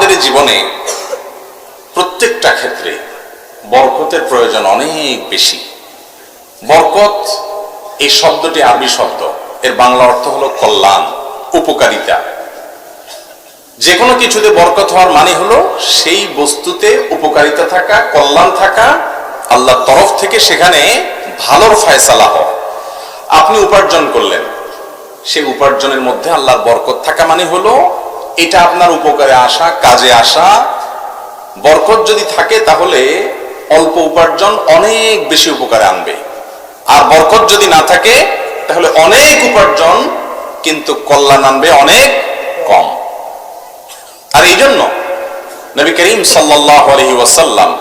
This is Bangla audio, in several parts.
আমাদের জীবনে প্রত্যেকটা ক্ষেত্রে বরকতের প্রয়োজন অনেক বেশি। বরকত এই শব্দটি আরবি শব্দ। এর বাংলা অর্থ হলো কল্যাণ, উপকারিতা। যে কোনো কিছুতে বরকত হওয়ার মানে হলো সেই বস্তুতে উপকারিতা থাকা, কল্যাণ থাকা, আল্লাহর তরফ থেকে সেখানে ভালোর ফয়সালা হওয়া। আপনি উপার্জন করলেন, সেই উপার্জনের মধ্যে আল্লাহর বরকত থাকা মানে হলো এটা আপনার উপকারে আসা, কাজে আসা। বরকত যদি থাকে তাহলে অল্প উপার্জন অনেক বেশি উপকারে আনবে। আর বরকত যদি না থাকে, তাহলে অনেক উপার্জন কিন্তু কল্যাণ আনবে অনেক কম। আর এই জন্য নবী করিম সাল্লাহ ওয়াসাল্লাম,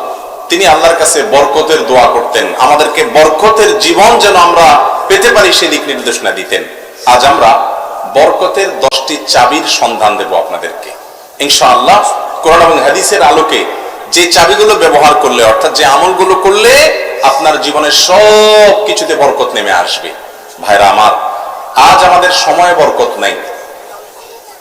তিনি আল্লাহর কাছে বরকতের দোয়া করতেন। আমাদেরকে বরকতের জীবন যেন আমরা পেতে পারি সেদিক নির্দেশনা দিতেন। আজ আমরা বরকতের দশটি চাবির সন্ধান দেব আপনাদেরকে। ইনশাআল্লাহ কোরআন এবং হাদিসের আলোকে যে চাবিগুলো ব্যবহার করলে, অর্থাৎ যে আমলগুলো করলে, আপনার জীবনের সব কিছুতে বরকত নেমে আসবে। ভাইরা আমার, আজ আমাদের সময় বরকত নাই।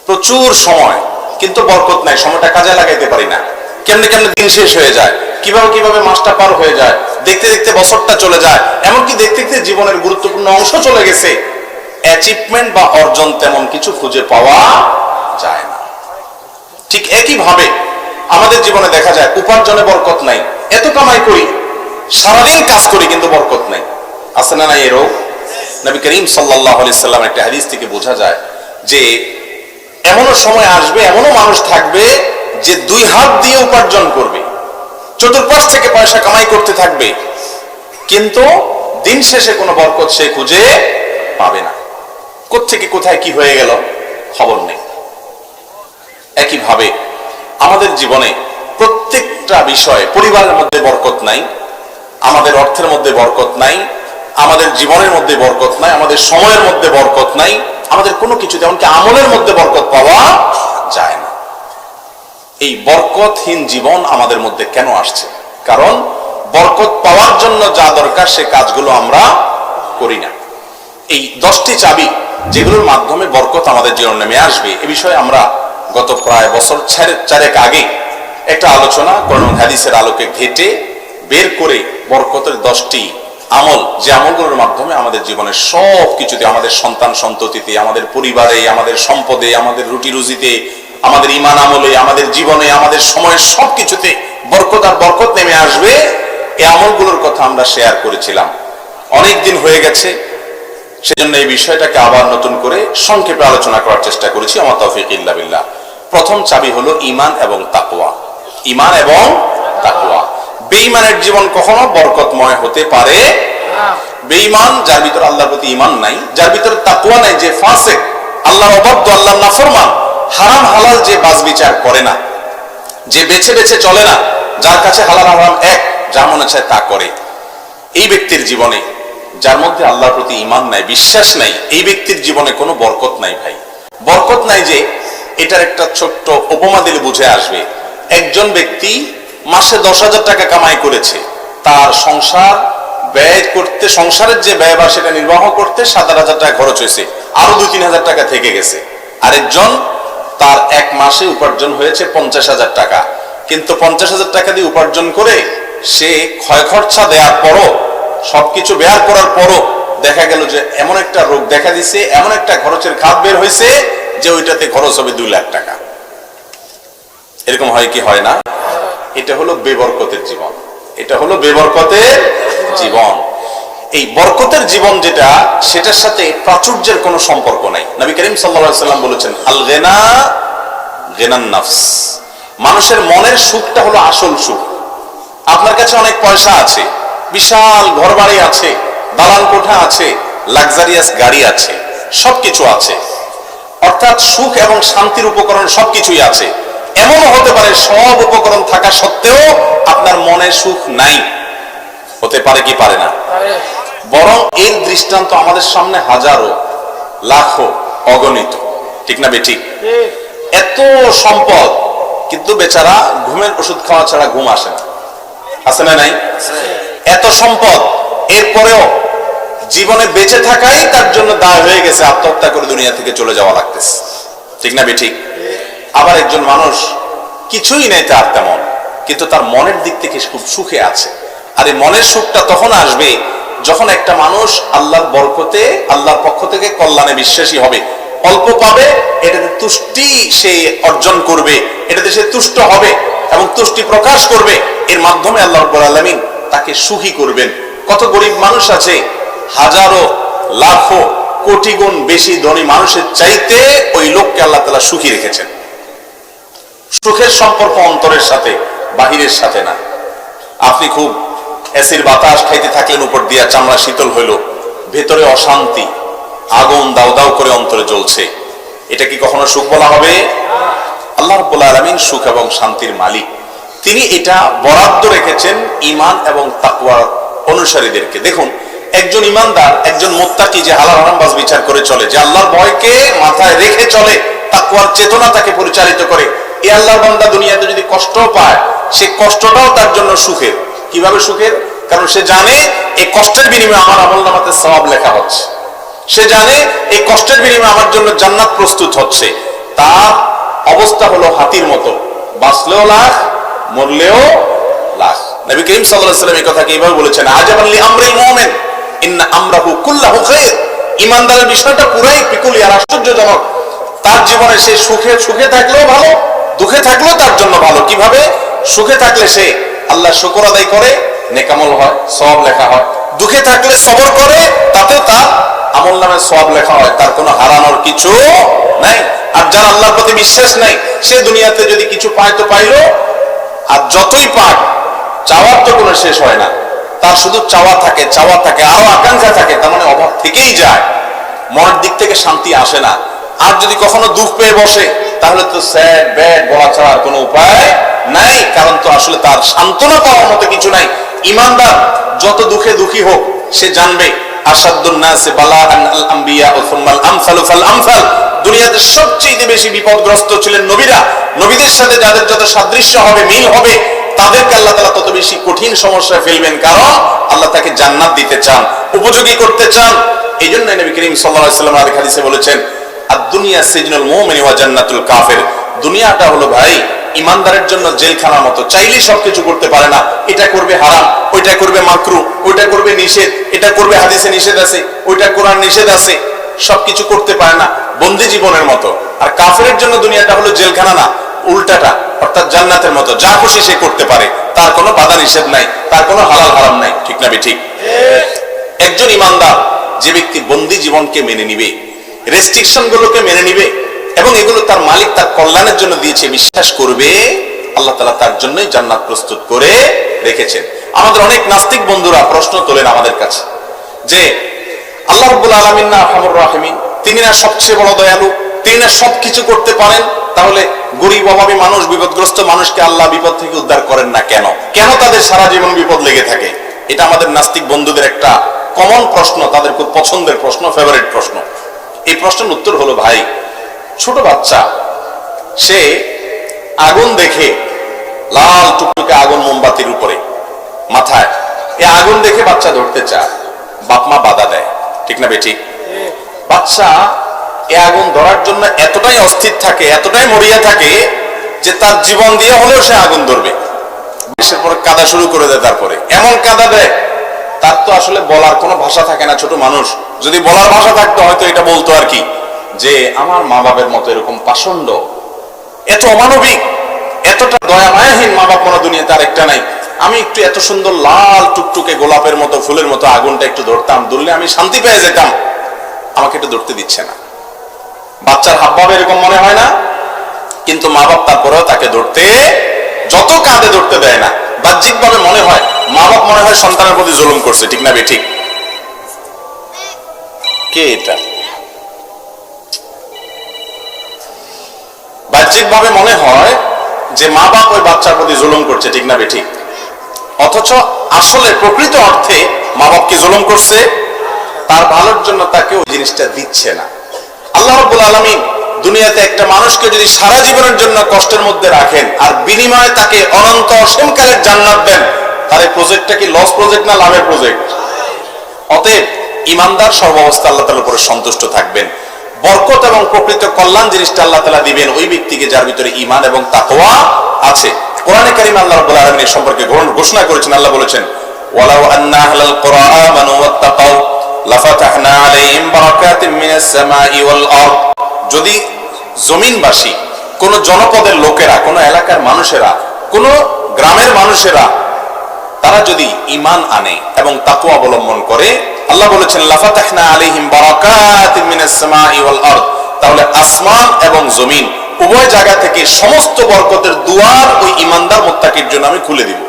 প্রচুর সময়, কিন্তু বরকত নাই। সময়টা কাজে লাগাইতে পারি না। কেমনে কেমনে দিন শেষ হয়ে যায়? কীভাবে কীভাবে মাসটা পার হয়ে যায়? দেখতে দেখতে বছরটা চলে যায়। এমনকি দেখতে দেখতে জীবনের গুরুত্বপূর্ণ অংশ চলে গেছে। অ্যাচিভমেন্ট বা অর্জন তেমন কিছু খুঁজে পাওয়া যায় না। ঠিক একইভাবে আমাদের জীবনে দেখা যায়, উপার্জনে বরকত নাই। এত কামাই করি, সারাদিন কাজ করি কিন্তু বরকত নাই। আছে না নাই নবী করিম সাল্লাহ সাল্লাম একটা হাদিস থেকে বোঝা যায় যে এমনও সময় আসবে, এমনও মানুষ থাকবে যে দুই হাত দিয়ে উপার্জন করবে। চতুর্পাশ থেকে পয়সা কামাই করতে থাকবে, কিন্তু দিন শেষে কোনো বরকত সে খুঁজে পাবে না। থেকে কোথায় কি হয়ে গেল, খবর নেই। একইভাবে আমাদের জীবনে প্রত্যেকটা বিষয়ে পরিবারের মধ্যে বরকত নাই, আমাদের অর্থের মধ্যে বরকত নাই, আমাদের জীবনের মধ্যে বরকত নাই, আমাদের সময়ের মধ্যে বরকত নাই, আমাদের কোনো কিছু যেমনকি আমলের মধ্যে বরকত পাওয়া যায় না। এই বরকতহীন জীবন আমাদের মধ্যে কেন আসছে? কারণ বরকত পাওয়ার জন্য যা দরকার সে কাজগুলো আমরা করি না। এই দশটি চাবি যেগুলোর মাধ্যমে বরকত আমাদের জীবন নেমে আসবে, এ বিষয়ে আমরা গত প্রায় বছর চারেক আগে একটা আলোচনা করণ হাদিসের আলোকে ঘেটে বের করে বরকতের দশটি আমল যে আমলগুলোর মাধ্যমে আমাদের জীবনের সব কিছুতে, আমাদের সন্তান সন্ততিতে, আমাদের পরিবারে, আমাদের সম্পদে, আমাদের রুটি রুজিতে, আমাদের ইমান আমলে, আমাদের জীবনে, আমাদের সময়ের সব কিছুতে বরকত আর বরকত নেমে আসবে। এই আমলগুলোর কথা আমরা শেয়ার করেছিলাম। অনেক দিন হয়ে গেছে সেজন্য এই বিষয়টাকে আবার নতুন করে সংক্ষেপে আলোচনা করার চেষ্টা করেছি। আমার তৌফিক ইল্লা প্রথম চাবি হলো ইমান এবং তাকুয়া ইমান এবং তাকুয়া বেঈমানের জীবন কখনো বরকতময় হতে পারে বেঈমান, যার ভিতর আল্লাহর প্রতি ইমান নাই, যার ভিতর তাকুয়া নাই, যে ফাঁসে আল্লাহর অবাধ্য, আল্লাহর নাফরমান, হারাম হালাল যে বাজ বিচার করে না, যে বেছে বেছে চলে না, যার কাছে হালাল হারাম এক, যা মনে চায় তা করে। এই ব্যক্তির জীবনে যার মধ্যে আল্লাহর প্রতি ইমান নাই, বিশ্বাস নাই, এই ব্যক্তির জীবনে কোনো বরকত নাই ভাই। বরকত নাই যে এটার একটা ছোট্ট উপমা দিলে বুঝে আসবে। একজন ব্যক্তি মাসে দশ হাজার টাকা কামাই করেছে। তার সংসার ব্যয় করতে, সংসারের যে ব্যয় বা সেটা নির্বাহ করতে সাত আট হাজার টাকা খরচ হয়েছে। আরও দুই তিন হাজার টাকা থেকে গেছে। আরেকজন তার এক মাসে উপার্জন হয়েছে পঞ্চাশ হাজার টাকা। কিন্তু পঞ্চাশ হাজার টাকা দিয়ে উপার্জন করে সে ক্ষয় খরচা দেওয়ার পরও সবকিছু বেয়ার করার পরও দেখা গেল যে এমন একটা রোগ দেখা দিছে, এমন একটা খরচের খাত বের হয়েছে যে ওইটাতে খরচ হবে দুই লাখ টাকা। এরকম হয় কি হয় না? এটা হলো বেবরকতের জীবন। এটা হলো বেবরকতের জীবন। এই বরকতের জীবন যেটা, সেটার সাথে প্রাচুর্যের কোনো সম্পর্ক নাই। নবী করিম সাল্লাম বলেছেন আল গেনা গেনান নাফস। মানুষের মনের সুখটা হলো আসল সুখ। আপনার কাছে অনেক পয়সা আছে বিশাল ঘর বাড়ি আছে দালান কোঠা আছে লাক্সারিয়াস গাড়ি আছে সবকিছু আছে। অর্থাৎ সুখ এবং শান্তির উপকরণ সবকিছুই আছে। এমনও হতে পারে সব উপকরণ থাকা সত্ত্বেও আপনার মনে সুখ নাই। হতে পারে কি পারে না? বরং এর দৃষ্টান্ত আমাদের সামনে হাজারো লাখো অগণিত। ঠিক না বেঠিক? এত সম্পদ কিন্তু বেচারা ঘুমের ওষুধ খাওয়া ছাড়া ঘুম আসে না। আছে না নাই? এত সম্পদ, এরপরেও জীবনে বেঁচে থাকাই তার জন্য দায় হয়ে গেছে, আত্মহত্যা করে দুনিয়া থেকে চলে যাওয়া লাগতেছে। ঠিক না বেঠিক? আবার একজন মানুষ কিছুই নেই তার তেমন, কিন্তু তার মনের দিক থেকে খুব সুখে আছে। আর এই মনের সুখটা তখন আসবে যখন একটা মানুষ আল্লাহর বরকতে, আল্লাহর পক্ষ থেকে কল্যাণে বিশ্বাসী হবে। অল্প পাবে, এটাতে তুষ্টি সে অর্জন করবে, এটাতে সে তুষ্ট হবে এবং তুষ্টি প্রকাশ করবে। এর মাধ্যমে আল্লাহ রব্বুল আলামিন তাকে সুখী করবেন। কত গরিব মানুষ আছে, হাজারো, লাখো কোটি গুণ বেশি ধনী মানুষের চাইতে ওই লোককে আল্লাহ তালা সুখী রেখেছেন। সুখের সম্পর্ক অন্তরের সাথে, বাহিরের সাথে না। আপনি খুব অ্যাসির বাতাস খাইতে থাকলেন, উপর দিয়া চামড়া শীতল হইল। ভেতরে অশান্তি, আগুন দাউ দাউ করে অন্তরে জ্বলছে। এটা কি কখনো সুখ বলা হবে? আল্লাহ রব্বুল আলমিন সুখ এবং শান্তির মালিক। তিনি এটা বরাদ্দ রেখেছেন ইমান এবং তাকুয়ার অনুসারীদেরকে। দেখুন, একজন ইমানদার একজন মোত্তাকি যে হালাল হারামবাজ বিচার করে চলে, যে আল্লাহর ভয়কে মাথায় রেখে চলে তাকুয়ার চেতনা তাকে পরিচালিত করে এই আল্লাহর বান্দা দুনিয়াতে যদি কষ্ট পায়, সে কষ্টটাও তার জন্য সুখের। কীভাবে সুখের? কারণ সে জানে এই কষ্টের বিনিময়ে আমার আমল নামাতে সবাব লেখা হচ্ছে। সে জানে এই কষ্টের বিনিময়ে আমার জন্য জান্নাত প্রস্তুত হচ্ছে। তার অবস্থা হলো হাতির মতো। বাঁচলেও লাখ মরলেও লাখ নবী করিম সাল্লাল্লাহু আলাইহি কথাকে এইভাবে বলেছেন? আজাবান লি আমরিল মুমিন, ইন্না আমরাহু কুল্লাহু খায়র ইমানদারের বিষয়টা পুরাই পিকুলিয়ার আশ্চর্যজনক। তার জীবনে সে সুখে সুখে থাকলেও ভালো, দুঃখে থাকলেও তার জন্য ভালো। কীভাবে? সুখে থাকলে সে আল্লাহ শুকর আদায় করে, নেকামল হয় সব লেখা হয়। দুঃখে থাকলে সবর করে, তাতেও তার আমল নামে সব লেখা হয়। তার কোনো হারানোর কিছু নাই। আর যার আল্লাহর প্রতি বিশ্বাস নাই, সে দুনিয়াতে যদি কিছু পায় তো পাইলো আর যতই পাক, চাওয়ার তো কোনো শেষ হয় না। তার শুধু চাওয়া থাকে চাওয়া থাকে, আরও আকাঙ্ক্ষা থাকে, তার মানে অভাব থেকেই যায়। মনের দিক থেকে শান্তি আসে না। আর যদি কখনো দুঃখ পেয়ে বসে, তাহলে তো স্যাড, ব্যাড বলা ছাড়া কোনো উপায় নাই, কারণ তো আসলে তার সান্ত্বনা পাওয়ার মতো কিছু নাই। ইমানদার যত দুঃখে দুঃখী হোক, সে জানবে আসাদুন্নাসে বালা আল আম্বিয়া দুনিয়াতে সবচেয়ে বেশি বিপদগ্রস্ত ছিলেন নবীরা। নবীদের সাথে যাদের যত সাদৃশ্য হবে, মিল হবে, তাদেরকে আল্লাহ তালা তত বেশি কঠিন সমস্যায় ফেলবেন। কারণ আল্লাহ তাকে জান্নাত দিতে চান, উপযোগী করতে চান। এই জন্য নবী করিম সাল্লাম আরেক হাদিসে বলেছেন আর দুনিয়া সিজনুল মুমিনি ওয়া জান্নাতুল কাফের। দুনিয়াটা হলো ভাই, ইমানদারের জন্য জেলখানার মতো। চাইলেই সবকিছু করতে পারে না। এটা করবে হারাম, ওইটা করবে মাকরু, ওইটা করবে নিষেধ, এটা করবে হাদিসে নিষেধ আছে, ওইটা কোরআন নিষেধ আছে। সবকিছু করতে পারে না। বন্দি জীবনের মতো। আর কাফের জন্য দুনিয়াটা হলো জেলখানা না, উল্টাটা, অর্থাৎ জান্নাতের মতো। যা খুশি সে করতে পারে। তার কোনো বাধা নিষেধ নাই, তার কোনো হালাল হারাম নাই। ঠিক না ঠিক? একজন ইমানদার যে ব্যক্তি বন্দি জীবনকে মেনে নিবে রেস্ট্রিকশন গুলোকে মেনে নিবে, এবং এগুলো তার মালিক তার কল্যাণের জন্য দিয়েছে, বিশ্বাস করবে, আল্লাহ তালা তার জন্যই জান্নাত প্রস্তুত করে রেখেছেন। আমাদের অনেক নাস্তিক বন্ধুরা প্রশ্ন তোলেন আমাদের কাছে, যে আল্লাহ রব্বুল আলমিন না রহমুর রাহিমিন তিনি না সবচেয়ে বড় দয়ালু তিনি না সবকিছু করতে পারেন, তাহলে গরিব অভাবী মানুষ, বিপদগ্রস্ত মানুষকে আল্লাহ বিপদ থেকে উদ্ধার করেন না কেন? কেন তাদের সারা জীবন বিপদ লেগে থাকে? এটা আমাদের নাস্তিক বন্ধুদের একটা কমন প্রশ্ন, তাদের খুব পছন্দের প্রশ্ন ফেভারিট প্রশ্ন। এই প্রশ্নের উত্তর হলো, ভাই, ছোট বাচ্চা, সে আগুন দেখে, লাল টুকটুকে আগুন মোমবাতির উপরে, মাথায়, এ আগুন দেখে বাচ্চা ধরতে চায় বাপমা বাধা দেয়। ঠিক না বেটি বাচ্চা এ আগুন ধরার জন্য এতটাই অস্থির থাকে, এতটাই মরিয়া থাকে যে তার জীবন দিয়ে হলেও সে আগুন ধরবে। বিশের পরে কাদা শুরু করে দেয় তারপরে। এমন কাদা দেয়, তার তো আসলে বলার কোনো ভাষা থাকে না ছোট মানুষ। যদি বলার ভাষা থাকতো, হয়তো এটা বলতো আর কি। যে আমার মা বাবের মতো এরকম পাষণ্ড, এত অমানবিক, এতটা দয়া মায়াহীন মা বাপ মনে দুনিয়াতে আর একটা নাই। আমি একটু এত সুন্দর লাল টুকটুকে গোলাপের মতো, ফুলের মতো আগুনটা একটু ধরতাম, ধরলে আমি শান্তি পেয়ে যেতাম। আমাকে একটু ধরতে দিচ্ছে না। বাচ্চার হাবভাব এরকম মনে হয় না? কিন্তু মা বাপ তারপরেও তাকে ধরতে, যত কাঁধে ধরতে দেয় না বাহ্যিক ভাবে মনে হয় মা বাপ মনে হয় সন্তানের প্রতি জুলুম করছে, ঠিক না বে ঠিক কে এটা? বাহ্যিক ভাবে মনে হয় যে মা বাপ ওই বাচ্চার প্রতি জুলুম করছে, ঠিক না বে ঠিক অথচ আসলে প্রকৃত অর্থে মা বাপকে জুলুম করছে? তার ভালোর জন্য তাকে ওই জিনিসটা দিচ্ছে না। আল্লাহ রব্বুল আলমিন দুনিয়াতে একটা মানুষকে যদি সারা জীবনের জন্য কষ্টের মধ্যে রাখেন আর বিনিময়ে তাকে অনন্ত অসীমকালের জান্নাত দেন, তার এই প্রজেক্টটা কি লস প্রজেক্ট না লাভের প্রজেক্ট অতএব ইমানদার সর্বাবস্থা আল্লাহ তালার উপরে সন্তুষ্ট থাকবেন। বরকত এবং প্রকৃত কল্যাণ জিনিসটা আল্লাহ তালা দিবেন ওই ব্যক্তিকে যার ভিতরে ইমান এবং তাকওয়া আছে। কোরআনে কারিম আল্লাহ রাব্বুল আলামিন সম্পর্কে ঘোষণা- ঘোষণা করেছেন, আল্লাহ বলেছেন, ওয়ালাউ আন্না আহলাল কুরআ আমানু ওয়াত্তাকাউ। যদি জমিনবাসী, কোন জনপদের লোকেরা, কোন এলাকার মানুষেরা, কোন গ্রামের মানুষেরা, তারা যদি ইমান আনে এবং তাকু অবলম্বন করে, আল্লাহ বলেছেন, লাফাতাহনা আলাইহিম বারাকাতিম মিনাস তাহলে আসমান এবং জমিন, উভয় জায়গা থেকে সমস্ত বরকতের দুয়ার ওই ইমানদার মুত্তাকির জন্য আমি খুলে দিব।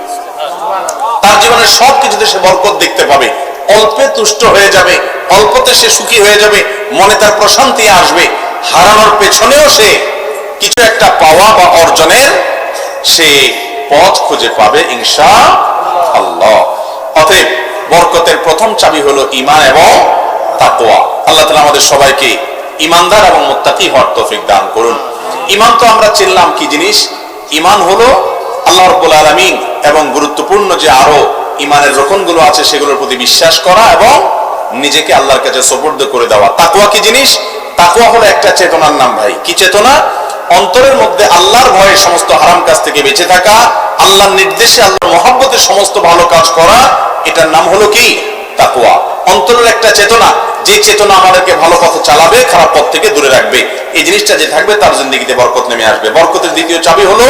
তার জীবনের সব কিছুতে সে বরকত দেখতে পাবে। অল্পে তুষ্ট হয়ে যাবে, অল্পতে সে সুখী হয়ে যাবে, মনে তার প্রশান্তি আসবে। হারানোর পেছনেও সে কিছু একটা পাওয়া বা অর্জনের সে পথ খুঁজে পাবে ইনশা আল্লাহ অতএব বরকতের প্রথম চাবি হলো ইমান এবং তাকোয়া আল্লাহ তালা আমাদের সবাইকে ইমানদার এবং মুত্তাকি হওয়ার তৌফিক দান করুন। ইমান তো আমরা চিনলাম কি জিনিস? ইমান হলো আল্লাহ রব্বুল আলমিন এবং আরও ইমানের রকমগুলো আছে সেগুলোর প্রতি বিশ্বাস করা এবং নিজেকে আল্লাহর কাছে সোপর্দ করে দেওয়া। তাকুয়া কি জিনিস? তাকুয়া হলো একটা চেতনার নাম ভাই। কি চেতনা? অন্তরের মধ্যে আল্লাহর ভয়ে সমস্ত হারাম কাজ থেকে বেঁচে থাকা, আল্লাহর নির্দেশে আল্লাহর মহাব্বতে সমস্ত ভালো কাজ করা, এটার নাম হলো কি? তাকুয়া অন্তরের একটা চেতনা, যে চেতনা আমাদেরকে ভালো পথে চালাবে, খারাপ পথ থেকে দূরে রাখবে। এই জিনিসটা যে থাকবে, তার জিন্দগিতে বরকত নেমে আসবে। বরকতের দ্বিতীয় চাবি হলো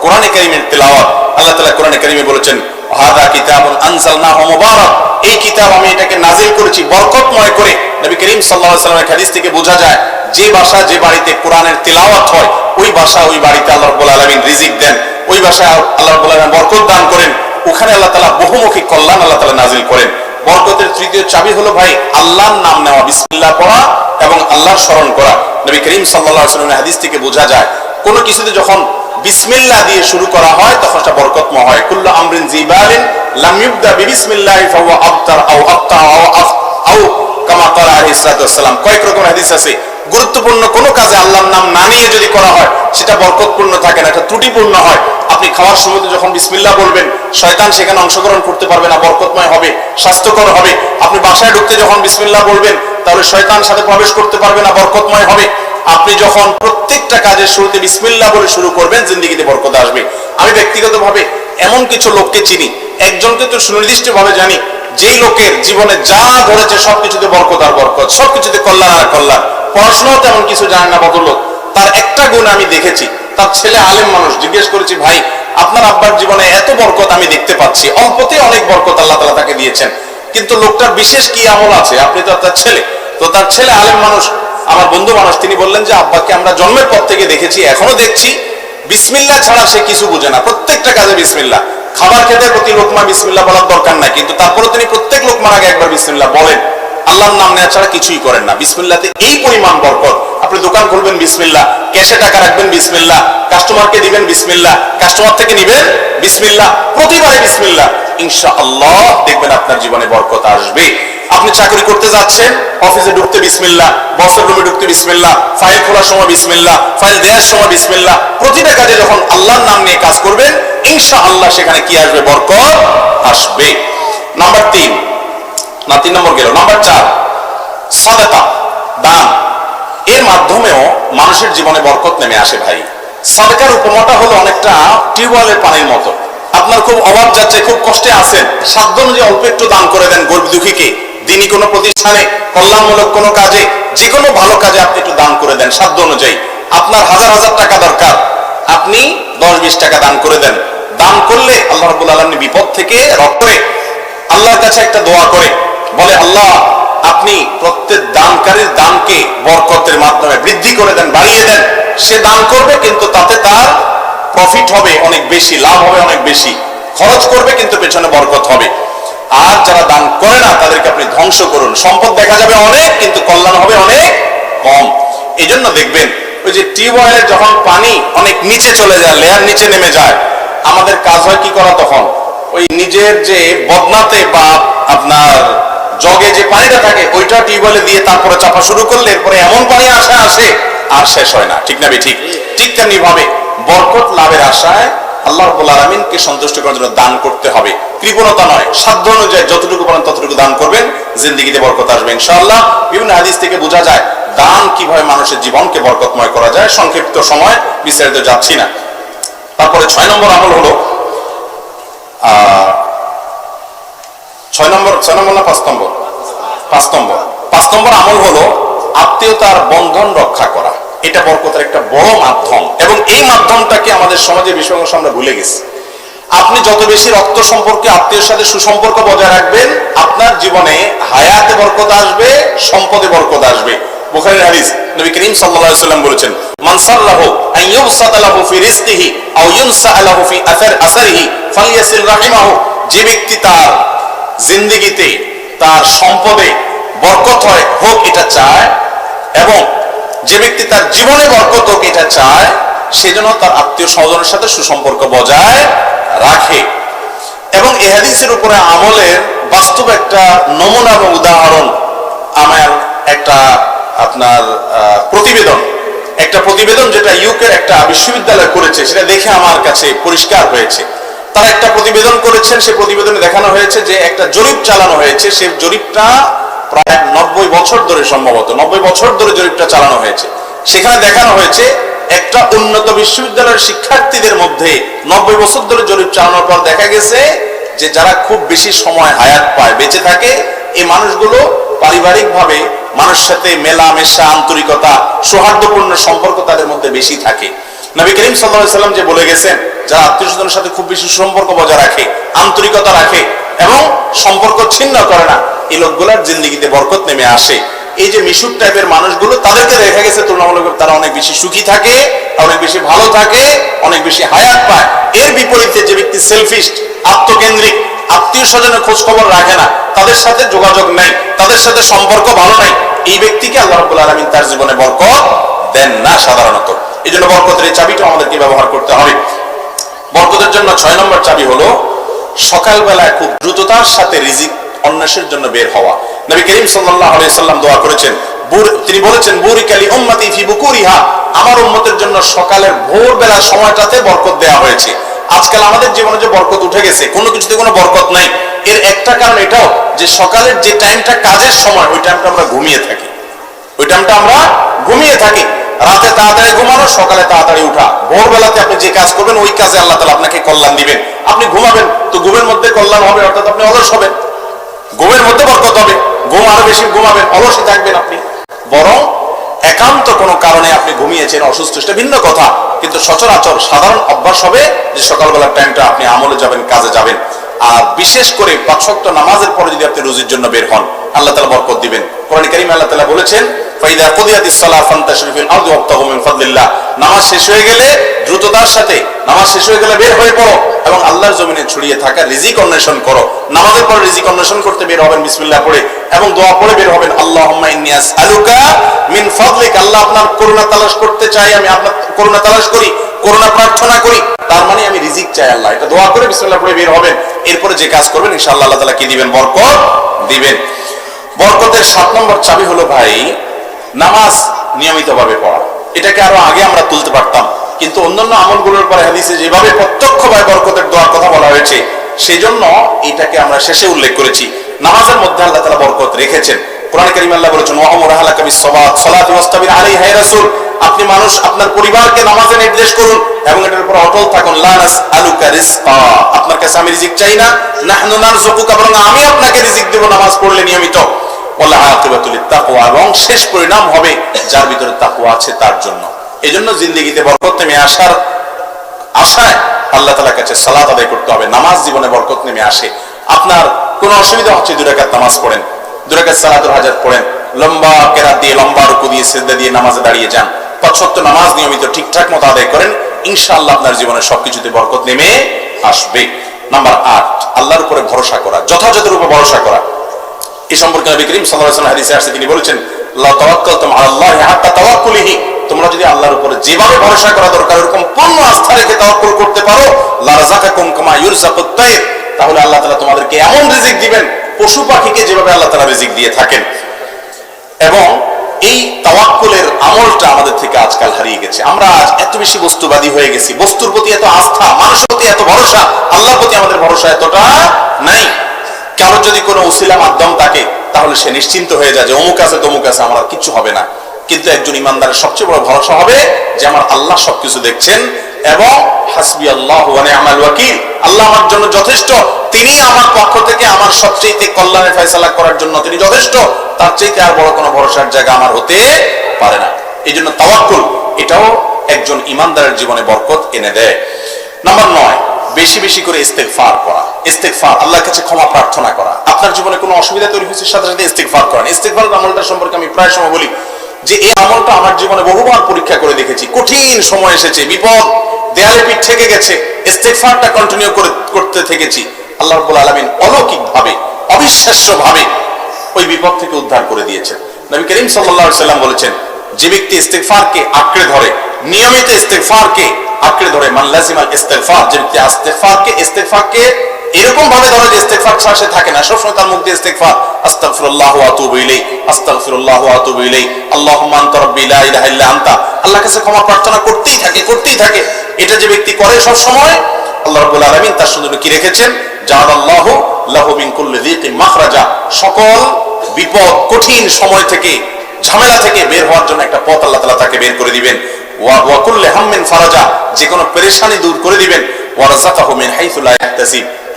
কোরআনে কারিমের তেলাওয়াত। আল্লাহ তাআলা কোরআনে কারিমে বলেছেন হাদা কিতাবুন আনজালনাহু মুবারাক। এই কিতাব আমি এটাকে করেছি বরকতময় করে। নবী করিম সাল্লাল্লাহু আলাইহি হাদিস থেকে বোঝা যায়, যে যে বাড়িতে কোরআনের তেলাওয়াত হয়, ওই ওই বাড়িতে আল্লাহ রাব্বুল আলামিন রিজিক দেন। ওই আল্লাহ রাব্বুল আলামিন বরকত দান করেন। ওখানে আল্লাহ তাআলা বহুমুখী কল্যাণ আল্লাহ তাআলা করেন। বরকতের তৃতীয় চাবি হলো ভাই, আল্লাহর নাম নেওয়া, বিসমিল্লাহ পড়া এবং আল্লাহর স্মরণ করা। নবী করিম সাল্লাল্লাহু আলাইহি হাদিস থেকে বোঝা যায়, কোনো কিছুতে যখন বিসমিল্লাহ দিয়ে শুরু করা হয়, তখন সেটা বরকতময় হয়। কুল্লু আমরিন জিবালিন লাম ইবদা বিবিসমিল্লাহি ফাহুয়া আবতার আও আও আফ আও কামা আলাইহিস ওয়াসসালাম। কয়েক রকম হাদিস আছে। গুরুত্বপূর্ণ কোনো কাজে আল্লাহর নাম না নিয়ে যদি করা হয়, সেটা বরকতপূর্ণ থাকে না, এটা ত্রুটিপূর্ণ হয়। আপনি খাওয়ার সময় যখন বিসমিল্লাহ বলবেন, শয়তান সেখানে অংশগ্রহণ করতে পারবে না, বরকতময় হবে, স্বাস্থ্যকর হবে। আপনি বাসায় ঢুকতে যখন বিসমিল্লাহ বলবেন, তাহলে শয়তান সাথে প্রবেশ করতে পারবে না, বরকতময় হবে। আপনি যখন প্রত্যেকটা কাজের শুরুতে বিসমিল্লাহ বলে শুরু করবেন, জিন্দিগিতে বরকত আসবে। আমি ব্যক্তিগতভাবে এমন কিছু লোককে চিনি, একজনকে তো সুনির্দিষ্ট ভাবে জানি, যেই লোকের জীবনে যা ধরেছে সবকিছুতে বরকত আর বরকত, সবকিছুতে কল্যাণ আর কল্যাণ। পড়াশোনাও তেমন কিছু জানে না ভদ্রলোক তার একটা গুণ আমি দেখেছি, তার ছেলে আলেম মানুষ, জিজ্ঞেস করেছি, ভাই, আপনার আব্বার জীবনে এত বরকত আমি দেখতে পাচ্ছি অল্পতে অনেক বরকত আল্লাহ তালা তাকে দিয়েছেন। কিন্তু লোকটার বিশেষ কি আমল আছে? আপনি তো তার ছেলে। তো তার ছেলে আলেম মানুষ আমার বন্ধু মানুষ, তিনি বললেন যে, আব্বাকে আমরা জন্মের পর থেকে দেখেছি, এখনও দেখছি। বিসমিল্লা ছাড়া সে কিছু বুঝে না। প্রত্যেকটা কাজে বিসমিল্লা। খাবার খেতে প্রতি লোকমা বিসমিল্লা বলার দরকার নাই, কিন্তু তারপরে তিনি প্রত্যেক লোকমার আগে একবার বিসমিল্লা বলেন। আল্লাহর নাম নেওয়া ছাড়া কিছুই করেন না। বিসমিল্লাতে এই পরিমাণ বরকত। আপনি দোকান খুলবেন, বিসমিল্লা। ক্যাশে টাকা রাখবেন, বিসমিল্লা। কাস্টমারকে দিবেন, বিসমিল্লা। কাস্টমার থেকে নিবেন, বিসমিল্লা। প্রতিবারে বিসমিল্লা। ইনশা আল্লাহ দেখবেন আপনার জীবনে বরকত আসবে। আপনি চাকরি করতে যাচ্ছেন, অফিসে ঢুকতে বিসমিল্লা বসের ঢুকতে বিসমিল্লা ফাইল খোলার সময় বিসমিল্লা ফাইল দেওয়ার সময় বিসমিল্লা প্রতিটা কাজে যখন আল্লাহর নাম নিয়ে কাজ করবেন ইনশা আল্লাহ সেখানে কি আসবে? বরকত আসবে। নাম্বার তিন, না, তিন নম্বর গেল। নাম্বার চার, সাদাকা, দান। এর মাধ্যমেও মানুষের জীবনে বরকত নেমে আসে ভাই। সাদকার উপমাটা হলো অনেকটা টিউবওয়েলের পানির মতো। আপনার খুব অভাব যাচ্ছে, খুব কষ্টে আছেন। সাধ্য অনুযায়ী অল্প একটু দান করে দেন গরিব দুঃখীকে। দিনই কোনো প্রতিষ্ঠানে কল্যাণমূলক কোনো কাজে যে কোনো ভালো কাজে আপনি একটু দান করে দেন সাধ্য অনুযায়ী। আপনার হাজার হাজার টাকা দরকার, আপনি দশ বিশ টাকা দান করে দেন। দান করলে আল্লাহ রবুল আলমী বিপদ থেকে রক্ষে আল্লাহর কাছে একটা দোয়া করে, বলে, আল্লাহ, আপনি প্রত্যেক দানকারীর দানকে বরকতের মাধ্যমে বৃদ্ধি করে দেন, বাড়িয়ে দেন। সে দান করবে কিন্তু তাতে তার প্রফিট হবে অনেক বেশি, লাভ হবে অনেক বেশি। খরচ করবে কিন্তু পেছনে বরকত হবে। আর যারা দান করে না, তাদেরকে আপনি ধ্বংস করুন। সম্পদ দেখা যাবে অনেক, কিন্তু কল্যাণ হবে অনেক কম। এই জন্য দেখবেন, ওই যে টিউবওয়েলের যখন পানি অনেক নিচে চলে যায় লেয়ার নিচে নেমে যায়, আমাদের কাজ হয় কি করা তখন? ওই নিজের যে বদনাতে বা আপনার জগে যে পানিটা থাকে, ওইটা টিউবওয়েলে দিয়ে তারপরে চাপা শুরু করলে এরপরে এমন পানি আসে আসে, আর শেষ হয় না। ঠিক না ঠিক? ঠিক তেমনি ভাবে বরকত লাভের আশায় আল্লাহ আলমিনকে সন্তুষ্ট করার জন্য দান করতে হবে। কৃপণতা নয়, সাধ্য অনুযায়ী যতটুকু পারেন ততটুকু দান করবেন, জিন্দিগিতে বরকত আসবে ইনশাআল্লাহ। বিভিন্ন হাদিস থেকে বোঝা যায়, দান কীভাবে মানুষের জীবনকে বরকতময় করা যায়, সংক্ষিপ্ত সময় বিস্তারিত যাচ্ছি না। তারপরে ছয় নম্বর আমল হলো ছয় নম্বর ছয় নম্বর না পাঁচ নম্বর? পাঁচ নম্বর। পাঁচ নম্বর আমল হলো আত্মীয়তার বন্ধন রক্ষা করা। এটা বরকতের একটা বড় মাধ্যম। এবং এই মাধ্যমটাকে আমাদের সমাজে বিশ্বংশ আমরা ভুলে গেছি। আপনি যত বেশি রক্ত সম্পর্কে আত্মীয়ের সাথে সুসম্পর্ক বজায় রাখবেন, আপনার জীবনে হায়াতে বরকত আসবে, সম্পদে বরকত আসবে। হাদিস নবী করিম সাল্লাল্লাহু আলাইহি বলেছেন, মান সাল্লাহু ফি আও ফি আসার আসারিহি রাহিমাহু। যে ব্যক্তি তার জিন্দেগিতে, তার সম্পদে বরকত হয়, হোক এটা চায়, এবং যে ব্যক্তি তার জীবনে বরকত হোক এটা চায় সেজন্য তার আত্মীয় স্বজনের সাথে সুসম্পর্ক বজায় রাখে। এবং এ হাদিসের উপরে আমলের বাস্তব একটা নমুনা এবং উদাহরণ, আমার একটা আপনার প্রতিবেদন। একটা প্রতিবেদন যেটা ইউকের একটা বিশ্ববিদ্যালয় করেছে, সেটা দেখে আমার কাছে পরিষ্কার হয়েছে। তারা একটা প্রতিবেদন করেছেন, সে প্রতিবেদনে দেখানো হয়েছে যে একটা জরিপ চালানো হয়েছে, সে জরিপটা প্রায় নব্বই বছর ধরে সম্ভবত, নব্বই বছর ধরে জরিপটা চালানো হয়েছে। সেখানে দেখানো হয়েছে, একটা উন্নত বিশ্ববিদ্যালয়ের শিক্ষার্থীদের মধ্যে নব্বই বছর ধরে জরিপ চালানোর পর দেখা গেছে যে যারা খুব বেশি সময় হায়াত পায়, বেঁচে থাকে, এই মানুষগুলো পারিবারিকভাবে মানুষের সাথে মেলামেশা, আন্তরিকতা, সৌহার্দ্যপূর্ণ সম্পর্ক তাদের মধ্যে বেশি থাকে। নবী করিম সাল্লাম যে বলে গেছেন যারা আত্মীয় স্বজনের সাথে খুব বেশি সম্পর্ক বজায় রাখে, আন্তরিকতা রাখে এবং সম্পর্ক ছিন্ন করে না। এই লোকগুলার জিন্দিগিতে বরকত নেমে আসে। এই যে মিশুক টাইপের মানুষগুলো, তাদেরকে দেখা গেছে তুলনামূলক তারা অনেক বেশি সুখী থাকে, অনেক বেশি ভালো থাকে, অনেক বেশি হায়াত পায়। এর বিপরীতে যে ব্যক্তি সেলফিস্ট আত্মকেন্দ্রিক আত্মীয় স্বজনের খোঁজ খবর রাখে না, তাদের সাথে যোগাযোগ তাদের সাথে সম্পর্ক ভালো নাই, এই ব্যক্তিকে আল্লাহ রব্বুল আলমিন তার জীবনে বরকত দেন না সাধারণত। এই জন্য বরকতের এই চাবিটা আমাদেরকে ব্যবহার করতে হবে। বরকতের জন্য ছয় নম্বর চাবি হলো, সকালবেলায় খুব দ্রুততার সাথে রিজিক অন্বেষের জন্য বের হওয়া। নবী করিম সাল্লাল্লাহু আলাইহি সাল্লাম দোয়া করেছেন তিনি বলেছেন, বুরিকালি উম্মতি ফি বুকুরিহা, আমার উম্মতের জন্য সকালের ভোরবেলা সময়টাতে বরকত দেওয়া হয়েছে। আজকাল আমাদের জীবনে যে বরকত উঠে গেছে, কোনো কিছুতে কোনো বরকত নাই। এর একটা কারণ এটাও যে সকালের যে টাইমটা কাজের সময়, ওই টাইমটা আমরা ঘুমিয়ে থাকি। ওই টাইমটা আমরা ঘুমিয়ে থাকি। রাতে তাড়াতাড়ি ঘুমানো, সকালে তাড়াতাড়ি উঠা। ভোরবেলাতে আপনি যে কাজ করবেন, ওই কাজে আল্লাহ তালা আপনাকে কল্যাণ দিবেন। আপনি ঘুমাবেন, তো ঘুমের মধ্যে কল্যাণ হবে, অর্থাৎ আপনি অলস হবেন। ঘুমের মধ্যে বরকত হবে। ঘুম আরও বেশি ঘুমাবেন অলসই থাকবেন আপনি। বরং একান্ত কোনো কারণে আপনি ঘুমিয়েছেন, অসুস্থ, সেটা ভিন্ন কথা। কিন্তু সচরাচর সাধারণ অভ্যাস হবে যে সকালবেলার টাইমটা আপনি আমলে যাবেন, কাজে যাবেন। আর বিশেষ করে পাঁচশক্ত নামাজের পরে যদি আপনি রুজির জন্য বের হন, আল্লাহ তালা বরকত দিবেন। কোরআন করিম আল্লাহ তালা বলেছেন, ফাইদা কুদিয়াতিস সালাহ ফান্তাশিরু ফিল আরদি ওয়াবতাগু মিন ফাদলিল্লাহ। নামাজ শেষ হয়ে গেলে দ্রুততার সাথে নামাজ শেষ হয়ে গেলে বের হয়ে পড়ো এবং আল্লাহর জমিনে ছড়িয়ে থাকা রিজিক অন্বেষণ করো। নামাজের পর রিজিক অন্বেষণ করতে বের হবেন, বিসমিল্লাহ পড়ে, এবং দোয়া পড়ে বের হবেন, আল্লাহুম্মা ইন্নী আসআলুকা মিন আল্লাহ আপনার করুণা তালাশ করতে চাই, আমি আপনার করুণা তালাশ করি, করুণা প্রার্থনা করি, তার মানে আমি রিজিক চাই আল্লাহ। এটা দোয়া করে বিসমিল্লাহ পড়ে বের হবেন, এরপরে যে কাজ করবেন, ইনশাআল্লাহ আল্লাহ কি দিবেন? বরকত দিবেন। বরকতের সাত নম্বর চাবি হলো ভাই, নামাজ নিয়মিতভাবে পড়া। এটাকে আরও আগে আমরা তুলতে পারতাম। কিন্তু অন্যান্য আমলগুলোর পরে হাদিসে যেভাবে প্রত্যক্ষভাবে বরকতের দোয়ার কথা বলা হয়েছে সেই জন্য এটাকে আমরা শেষে উল্লেখ করেছি। নামাজের মধ্যে আল্লাহ তাআলা বরকত রেখেছেন। কোরআন কারীম আল্লাহ বলেছেন আহলাকা বিস সালাত ইয়া রাসূল। আপনি মানুষ, আপনার পরিবারকে নামাজে নির্দেশ করুন এবং এটার উপর অটল থাকুন। লা নাসআলুকা রিজকা। আপনার কাছে আমি রিজিক চাই না। নাহনু নারযুকুকা। আমি আপনাকে রিজিক দেব নামাজ পড়লে নিয়মিত। এবং শেষ পরিণাম হবে যার ভিতরে তাকওয়া আছে তার জন্য। এজন্য জিন্দেগিতে বরকত নেমে আসার আশায় আল্লাহ তালার কাছে আদায় করতে হবে। নামাজ জীবনে বরকত নেমে আসে। আপনার কোনো অসুবিধা হচ্ছে দুরাকাত নামাজ পড়েন দুরাকাত হাজার পড়েন, লম্বা কেরাত দিয়ে, লম্বা রুকু দিয়ে, সিজদা দিয়ে নামাজে দাঁড়িয়ে যান। নামাজ নিয়মিত ঠিকঠাক মতো আদায় করেন, ইনশাআল্লাহ আপনার জীবনে সবকিছুতে বরকত নেমে আসবে। নাম্বার আট, আল্লাহর উপরে ভরসা করা, যথাযথ রূপে ভরসা করা। এই সম্পর্কে নবী করিম ওয়াসাল্লাম হাদিসে আসছে, তিনি বলেছেন তোমরা যদি আল্লাহর উপরে যেভাবে ভরসা করা দরকার, এরকম পূর্ণ আস্থা রেখে তাওয়াক্কুল করতে পারো তাহলে আল্লাহ তাআলা তোমাদেরকে এমন রিজিক দিবেন, পশু পাখিকে যেভাবে আল্লাহ তাআলা রিজিক দিয়ে থাকেন। এবং এই তাওয়াক্কুলের আমলটা আমাদের থেকে আজকাল হারিয়ে গেছে। আমরা আজ এত বেশি বস্তুবাদী হয়ে গেছি, বস্তুর প্রতি এত আস্থা, মানুষের প্রতি এত ভরসা, আল্লাহর প্রতি আমাদের ভরসা এতটা নাই। কারোর যদি কোনো উসিলা মাধ্যম থাকে, তাহলে সে নিশ্চিন্ত হয়ে যায় যে অমুক আছে, তমুক আছে, আমার কিছু হবে না। কিন্তু একজন ইমানদারের সবচেয়ে বড় ভরসা হবে যে আমার আল্লাহ সবকিছু দেখছেন এবং হাসবি আল্লাহ আমার ওয়াকিল, আল্লাহ আমার জন্য যথেষ্ট, তিনি আমার পক্ষ থেকে আমার সবচেয়ে কল্যাণের ফয়সালা করার জন্য তিনি যথেষ্ট, তার চাইতে আর বড় কোনো ভরসার জায়গা আমার হতে পারে না। এই জন্য তাওয়াক্কুল, এটাও একজন ইমানদারের জীবনে বরকত এনে দেয়। নাম্বার নয় বেশি বেশি করে ইস্তেগফার করা। ইস্তেগফার, আল্লাহর কাছে ক্ষমা প্রার্থনা করা। আপনার জীবনে কোনো অসুবিধা তৈরি হয়েছে, সাথে সাথে ইস্তেগফার করেন। ইস্তেগফার আমলটা সম্পর্কে আমি প্রায় সময় বলি যে এই আমলটা আমার জীবনে বহুবার পরীক্ষা করে দেখেছি। কঠিন সময় এসেছে, বিপদ, দেয়ালে পিঠ থেকে গেছে, ইস্তেগফারটা কন্টিনিউ করে, করতে থেকেছি। আল্লাহ রাব্বুল আলামিন অলৌকিক ভাবে অবিশ্বাস্য ভাবে ওই বিপদ থেকে উদ্ধার করে দিয়েছেন। নবী করিম সাল্লাল্লাহু আলাইহি সাল্লাম বলেছেন, যে ব্যক্তি ইস্তেগফারকে আঁকড়ে ধরে, নিয়মিত ইস্তেগফারকে আঁকড়ে ধরে, মান লাজিমাল ইস্তেগফার, যে ব্যক্তি ইস্তেগফারকে ইস্তেগফারকে এরকম ভাবে ধরে যে ইস্তেগফার ছাড়া সে থাকে না, সবসময় তার মুখ দিয়ে ইস্তেগফার, আস্তাগফিরুল্লাহ ওয়া আতুবু ইলাই আস্তাগফিরুল্লাহ ওয়া আতুবু ইলাই আল্লাহুম্মা আনতা রাব্বি, লা ইলাহা ইল্লা আনতা, আল্লাহর কাছে ক্ষমা প্রার্থনা করতেই থাকে করতেই থাকে, এটা যে ব্যক্তি করে সব সময় আল্লাহ রাব্বুল আলামিন তার জন্য কি রেখেছেন? জাআলাল্লাহু লাহু মিন কুল্লি যিকিন মাখরাজা, সকল বিপদ, কঠিন সময় থেকে, ঝামেলা থেকে বের হওয়ার জন্য একটা পথ আল্লাহ তাআলা তাকে বের করে দিবেন। যে কোনো পেরেশানি দূর করে দিবেন। মিন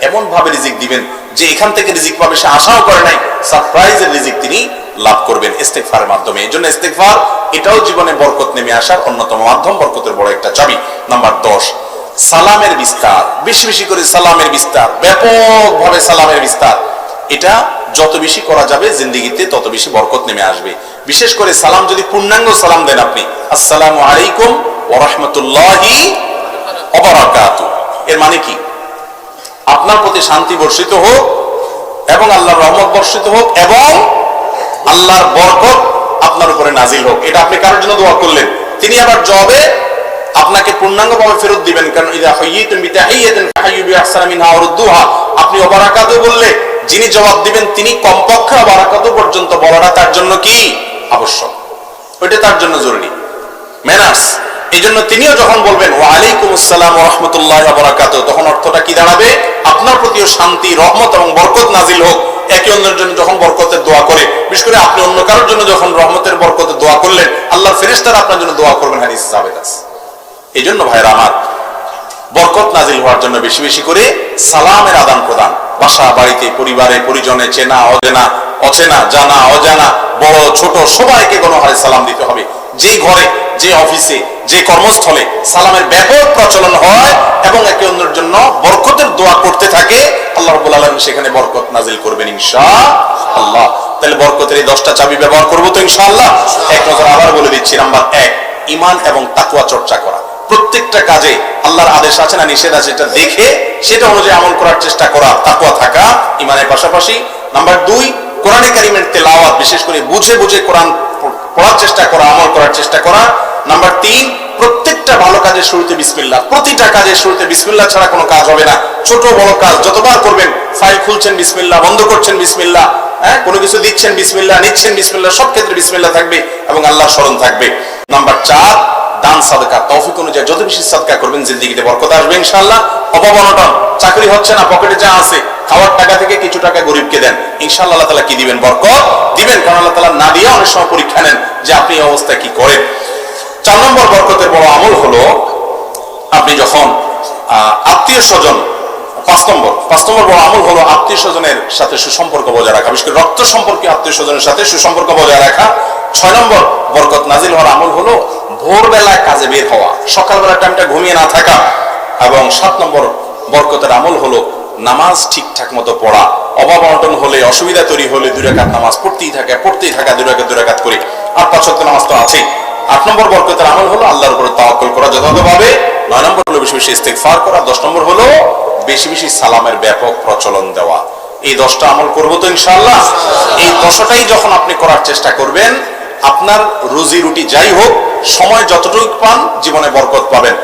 এমন ভাবে রিজিক দিবেন যে এখান থেকে রিজিক পাবে সে আশাও করে নাই। সারপ্রাইজের রিজিক তিনি লাভ করবেন ইস্তেগফারের মাধ্যমে। এই জন্য ইস্তেগফার, এটাও জীবনে বরকত নেমে আসার অন্যতম মাধ্যম, বরকতের বড় একটা চাবি। নাম্বার দশ, সালামের বিস্তার। বেশি বেশি করে সালামের বিস্তার। ব্যাপকভাবে সালামের বিস্তার। এটা যত বেশি করা যাবে জিন্দিগিতে তত বেশি বরকত নেমে আসবে। বিশেষ করে সালাম, যদি পূর্ণাঙ্গ সালাম দেন আপনি। আসসালাম আলাইকুম ওয়া রাহমাতুল্লাহি এর মানে কি? আপনার প্রতি শান্তি বর্ষিত হোক এবং আল্লাহর রহমত বর্ষিত হোক এবং আল্লাহর বরকত আপনার উপরে নাজিল হোক। এটা আপনি কারোর জন্য দোয়া করলেন। তিনি আবার জবে আপনাকে পূর্ণাঙ্গ ভাবে ফেরত দিবেন। কারণ ইদা হাইয়িতুম বিতাহিয়াতিন ফাহাইয়ু বিআহসানি মিনহা আপনি অবারাকাতু বললে যিনি জবাব দিবেন তিনি কমপক্ষে অবারাকাতু পর্যন্ত বলাটা তার জন্য কি? আবশ্যক। ওইটা তার জন্য জরুরি। ম্যানার্স এই জন্য তিনিও যখন বলবেন ওয়া আলাইকুম আসসালাম রাহমাতুল্লাহি তখন অর্থটা কি দাঁড়াবে? আপনার প্রতিও শান্তি, রহমত এবং বরকত নাজিল হোক। একে অন্যের জন্য যখন বরকতের দোয়া করে, বিশেষ করে আপনি অন্য কারোর জন্য যখন রহমতের বরকতের দোয়া করলেন আল্লাহ ফেরেশতারা আপনার জন্য দোয়া করবেন সাবেত আছে। এই জন্য ভাইরা আমার বরকত নাজিল হওয়ার জন্য বেশি বেশি করে সালামের আদান প্রদান। বাসা, বাড়িতে, পরিবারে, পরিজনে চেনা, অজেনা, অচেনা, জানা, অজানা, বড়, ছোট, সবাইকে গণহারে সালাম দিতে হবে। যে ঘরে, যে অফিসে, যে কর্মস্থলে সালামের ব্যাপক প্রচলন হয় এবং একে অন্যের জন্য বরকতের দোয়া করতে থাকে, আল্লাহ রাব্বুল আলামিন সেখানে বরকত নাজিল করবেন ইনশা আল্লাহ তাহলে বরকতের এই দশটা চাবি ব্যবহার করব তো ইনশাআল্লাহ। এক নজর আবার বলে দিচ্ছি, নাম্বার এক ইমান এবং তাকুয়া চর্চা করা। প্রত্যেকটা কাজে আল্লাহর আদেশ আছে না নিষেধ আছে, এটা দেখে সেটা অনুযায়ী আমল করার চেষ্টা করা তাকুয়া থাকা ইমানের পাশাপাশি। নাম্বার দুই, কোরআনে কারিমের তেলাওয়াত, বিশেষ করে বুঝে বুঝে কোরআন পড়ার চেষ্টা করা, আমল করার চেষ্টা করা। নাম্বার তিন, প্রত্যেকটা ভালো কাজের শুরুতে বিসমিল্লা প্রতিটা কাজের শুরুতে বিসমিল্লা ছাড়া কোনো কাজ হবে না। ছোট বড় কাজ, যতবার করবেন, ফাইল খুলছেন বিসমিল্লা বন্ধ করছেন, বিসমিল্লাহ। হ্যাঁ কোনো কিছু দিচ্ছেন, বিসমিল্লাহ নিচ্ছেন, বিসমিল্লাহ, সব ক্ষেত্রে বিসমিল্লাহ থাকবে এবং আল্লাহর স্মরণ থাকবে। নাম্বার চার, দান সাদকা, তৌফিক অনুযায়ী যত বেশি সাদকা করবেন, জিন্দিগিতে বরকত আসবে, ইনশাআল্লাহ। অভাব অনটন চাকরি হচ্ছে না, পকেটে যা আছে, খাওয়ার টাকা থেকে কিছু টাকা গরিবকে দেন। ইনশাল্লাহ আল্লাহ তাআলা কি দিবেন? বরকত দিবেন, কারণ আল্লাহ তালা না দিয়ে অনেক সময় পরীক্ষা নেন যে আপনি এই অবস্থায় কি করেন। চার নম্বর বরকতের বড় আমল হলো, আপনি যখন আত্মীয় স্বজন পাঁচ নম্বর পাঁচ নম্বর বড় আমল হলো আত্মীয় স্বজনের সাথে সুসম্পর্ক বজায় রাখা, বিশেষ করে রক্ত সম্পর্কে আত্মীয় স্বজনের সাথে সুসম্পর্ক বজায় রাখা। ছয় নম্বর, বরকত নাজিল হওয়ার আমল হলো ভোরবেলায় কাজে বের হওয়া সকালবেলা টাইমটা ঘুমিয়ে না থাকা। এবং সাত নম্বর, বরকতের আমল হলো নামাজ ঠিকঠাক মতো পড়া, অভাব অনটন হলে, অসুবিধা তৈরি হলে দুই রাকাত নামাজ পড়তেই থাকে, পড়তেই থাকা, দুই রাকাত দুই রাকাত করে। আর পাঁচ নামাজ তো আছেই। আট নম্বর, বরকতের আমল হলো আল্লাহর উপরে তাওয়াক্কুল করা যথাযথভাবে। নয় নম্বর হলো বেশি বেশি ইস্তেগফার করা। দশ নম্বর হলো বেশি বেশি সালামের ব্যাপক প্রচলন দেওয়া। এই দশটা আমল করব তো ইনশাআল্লাহ? এই দশটাই যখন আপনি করার চেষ্টা করবেন, আপনার রুজি রুটি যাই হোক, সময় যতটুকু পান, জীবনে বরকত পাবেন।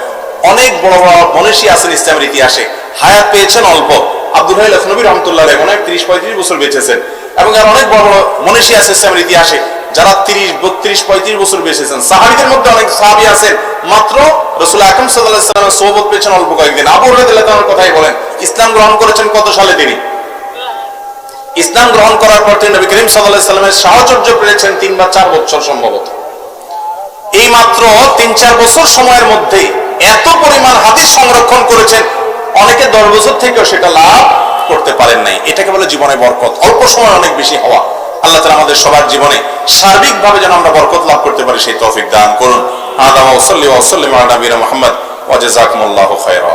অনেক বড় বড় মনীষী আছেন ইসলামের ইতিহাসে। হায়াত পেয়েছেন অল্প। আব্দুল হাই লখনবী রহমতুল্লাহ হয় ত্রিশ পঁয়ত্রিশ বছর বেঁচেছেন। এবং আর অনেক বড় বড় মনীষী আছে ইসলামের ইতিহাসে। যারা তিরিশ, বত্রিশ, পঁয়ত্রিশ বছর বেঁচেছেন সাহাবিদের মধ্যে অনেক সাহাবি আছেন, মাত্র রসুল আকরম সাল্লাহ সোহবত পেয়েছেন অল্প কয়েকদিন। আবু হরাইদার কথাই বলেন, ইসলাম গ্রহণ করেছেন কত সালে তিনি? ইসলাম গ্রহণ করার পর তিনি নবী করিম সাল্লাহ সাল্লামের সাহচর্য পেয়েছেন তিন বা চার বছর সম্ভবত। এই মাত্র তিন, চার বছর সময়ের মধ্যে এত পরিমাণ হাদিস সংরক্ষণ করেছেন, অনেকে দশ বছর থেকেও সেটা লাভ করতে পারেন নাই। এটাকে বলে জীবনে বরকত। অল্প সময় অনেক বেশি হওয়া। আল্লাহ তালা আমাদের সবার জীবনে সার্বিকভাবে যেন আমরা বরকত লাভ করতে পারি, সেই তৌফিক দান করুন। আদাম ওসল্লি ওসল্লিম আলা মোহাম্মদ মুহাম্মদ ওয়া জাযাকুমুল্লাহু খায়রা